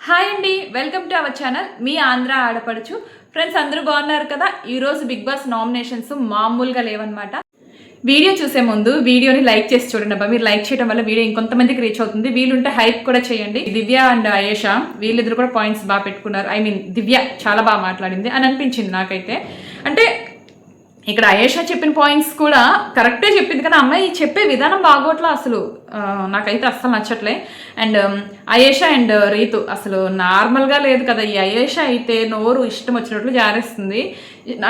Hi అండి welcome to our channel. మీ ఆంధ్ర ఆడపడుచు. ఫ్రెండ్స్ అందరూ బాగున్నారు కదా? ఈరోజు బిగ్ బాస్ నామినేషన్స్ మామూలుగా లేవన్నమాట. వీడియో చూసే ముందు వీడియోని లైక్ చేసి చూడండి అబ్బా. మీరు లైక్ చేయడం వల్ల వీడియో ఇంకొంతమందికి రీచ్ అవుతుంది. వీలుంటే హైప్ కూడా చేయండి. దివ్య అండ్ అయేషా వీళ్ళిద్దరు కూడా పాయింట్స్ బాగా పెట్టుకున్నారు. ఐ మీన్ దివ్య చాలా బాగా మాట్లాడింది అని అనిపించింది నాకైతే. అంటే ఇక్కడ అయేషా చెప్పిన పాయింట్స్ కూడా కరెక్టే చెప్పింది కానీ అమ్మాయి చెప్పే విధానం బాగోట్లా అసలు. నాకైతే అస్సలు నచ్చట్లే. And um, Ayesha and Ritu అసలు నార్మల్గా లేదు కదా. ఈ అయేషా అయితే నోరు ఇష్టం వచ్చినట్లు జారేస్తుంది.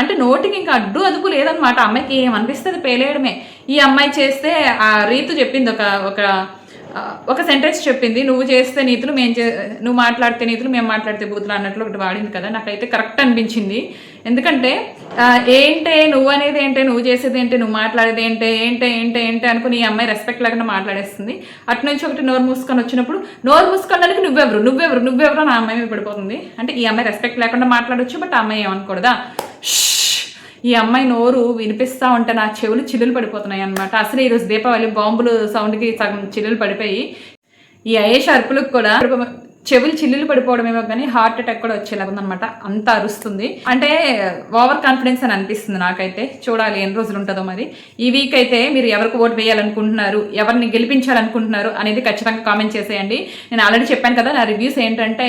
అంటే నోటికి ఇంకా అడ్డు అదుపు లేదనమాట అమ్మాయికి ఏమనిపిస్తుంది? పేలేయడమే. ఈ అమ్మాయి చేస్తే ఆ రీతు చెప్పింది ఒక ఒక ఒక సెంటెన్స్ చెప్పింది నువ్వు చేస్తే నీతులు మేము చే నువ్వు మాట్లాడితే నీతులు మేము మాట్లాడితే బూతులు అన్నట్లు ఒకటి వాడింది కదా నాకైతే కరెక్ట్ అనిపించింది. ఎందుకంటే ఏంటే నువ్వు అనేది ఏంటే నువ్వు చేసేది ఏంటి నువ్వు మాట్లాడేది ఏంటే ఏంటే ఏంటే ఏంటే అనుకుని ఈ అమ్మాయి రెస్పెక్ట్ లేకుండా మాట్లాడేస్తుంది. అటు నుంచి ఒకటి నోరు మూసుకొని వచ్చినప్పుడు నోరు మూసుకోవడానికి నువ్వెవరు నువ్వెవరు నువ్వెవరు నా అమ్మాయి పడిపోతుంది. అంటే ఈ అమ్మాయి రెస్పెక్ట్ లేకుండా మాట్లాడొచ్చు బట్ ఆ అమ్మాయి ఏమనకూడదా? షష్! ఈ అమ్మాయి నోరు వినిపిస్తా ఉంటే నా చెవులు చిల్లులు పడిపోతున్నాయి అనమాట అసలు ఈరోజు దీపావళి బాంబులు సౌండ్కి సగం చిల్లులు పడిపోయి ఈ అయ్యే షర్పులకు కూడా చెవులు చిల్లులు పడిపోవడమేమో కానీ హార్ట్ అటాక్ కూడా వచ్చేలాగా ఉందన్నమాట. అంత అరుస్తుంది. అంటే ఓవర్ కాన్ఫిడెన్స్ అని అనిపిస్తుంది నాకైతే. చూడాలి ఎన్ని రోజులు ఉంటుందో మరి. ఈ వీక్ అయితే మీరు ఎవరికి ఓటు వేయాలనుకుంటున్నారు ఎవరిని గెలిపించాలనుకుంటున్నారు అనేది ఖచ్చితంగా కామెంట్ చేసేయండి. నేను ఆల్రెడీ చెప్పాను కదా నా రివ్యూస్ ఏంటంటే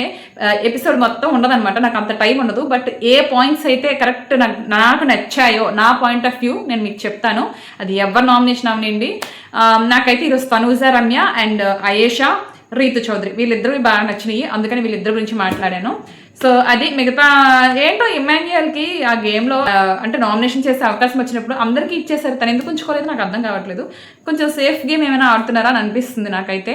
ఎపిసోడ్ మొత్తం ఉండదన్నమాట. నాకు అంత టైం ఉండదు. బట్ ఏ పాయింట్స్ అయితే కరెక్ట్ నాకు నాకు నచ్చాయో నా పాయింట్ ఆఫ్ వ్యూ నేను మీకు చెప్తాను. అది ఎవరు నామినేషన్ అవనండి నాకైతే ఈరోజు తనూజ రమ్య అండ్ అయేషా రీతు చౌదరి. వీళ్ళిద్దరు బాగా నచ్చినాయి. అందుకని వీళ్ళిద్దరి గురించి మాట్లాడాను. సో అది మిగతా ఏంటో ఇమాన్యుయల్కి ఆ గేమ్లో అంటే నామినేషన్ చేసే అవకాశం వచ్చినప్పుడు అందరికీ ఇచ్చేసారు తను ఎందుకు ఉంచుకోలేదు నాకు అర్థం కావట్లేదు. కొంచెం సేఫ్ గేమ్ ఏమైనా ఆడుతున్నారా అని అనిపిస్తుంది నాకైతే.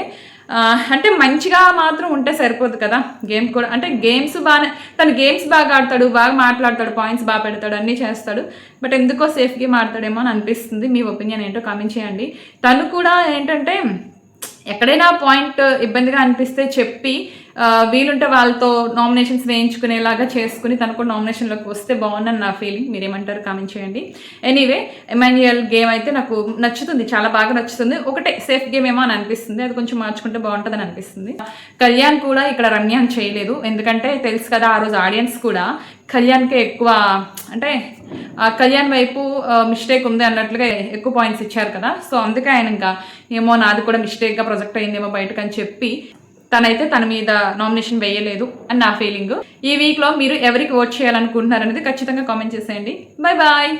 అంటే మంచిగా మాత్రం ఉంటే సరిపోదు కదా గేమ్ కూడా. అంటే గేమ్స్ బాగానే తను గేమ్స్ బాగా ఆడతాడు బాగా మాట్లాడతాడు పాయింట్స్ బాగా పెడతాడు అన్నీ చేస్తాడు. బట్ ఎందుకో సేఫ్ గేమ్ ఆడతాడేమో అని అనిపిస్తుంది. మీ ఒపీనియన్ ఏంటో కామెంట్ చేయండి. తను కూడా ఏంటంటే ఎక్కడైనా పాయింట్ ఇబ్బందిగా అనిపిస్తే చెప్పి వీలుంటే వాళ్ళతో నామినేషన్స్ వేయించుకునేలాగా చేసుకుని తను కూడా నామినేషన్లోకి వస్తే బాగుందని నా ఫీలింగ్. మీరేమంటారు కామెంట్ చేయండి. ఎనీవే ఎమాన్యుయల్ గేమ్ అయితే నాకు నచ్చుతుంది చాలా బాగా నచ్చుతుంది. ఒకటే సేఫ్ గేమ్ ఏమో అని అనిపిస్తుంది. అది కొంచెం మార్చుకుంటే బాగుంటుందని అనిపిస్తుంది. కళ్యాణ్ కూడా ఇక్కడ రమ్యాన్ చేయలేదు. ఎందుకంటే తెలుసు కదా ఆ రోజు ఆడియన్స్ కూడా కళ్యాణ్కే ఎక్కువ అంటే కళ్యాణ్ వైపు మిస్టేక్ ఉంది అన్నట్లుగా ఎక్కువ పాయింట్స్ ఇచ్చారు కదా. సో అందుకే ఆయన ఇంకా ఏమో నాది కూడా మిస్టేక్గా ప్రొజెక్ట్ అయిందేమో బయటకు అని చెప్పి తనైతే తన మీద నామినేషన్ వేయలేదు అని నా ఫీలింగ్ ఈ వీక్లో మీరు ఎవరికి ఓట్ చేయాలనుకుంటున్నారనేది ఖచ్చితంగా కామెంట్ చేసేయండి. Bye bye